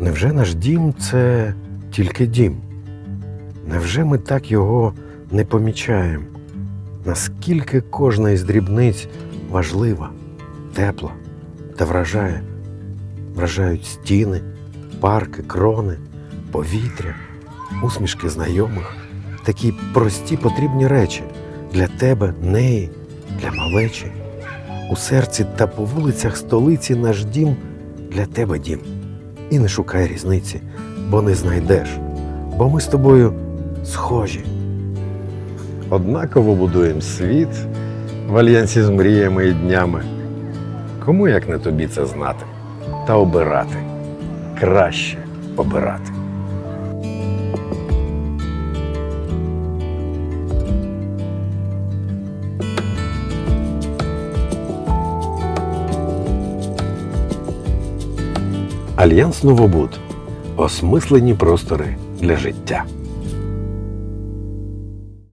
Невже наш дім це тільки дім? Невже ми так його не помічаємо? Наскільки кожна із дрібниць важлива, тепла та вражає? Вражають стіни, парки, крони, повітря, усмішки знайомих, такі прості потрібні речі для тебе, неї, для малечі. У серці та по вулицях столиці наш дім для тебе дім. І не шукай різниці, бо не знайдеш, бо ми з тобою схожі. Однаково будуємо світ в альянсі з мріями і днями. Кому як не тобі це знати та обирати, краще обирати. Альянс Новобуд. Осмислені простори для життя.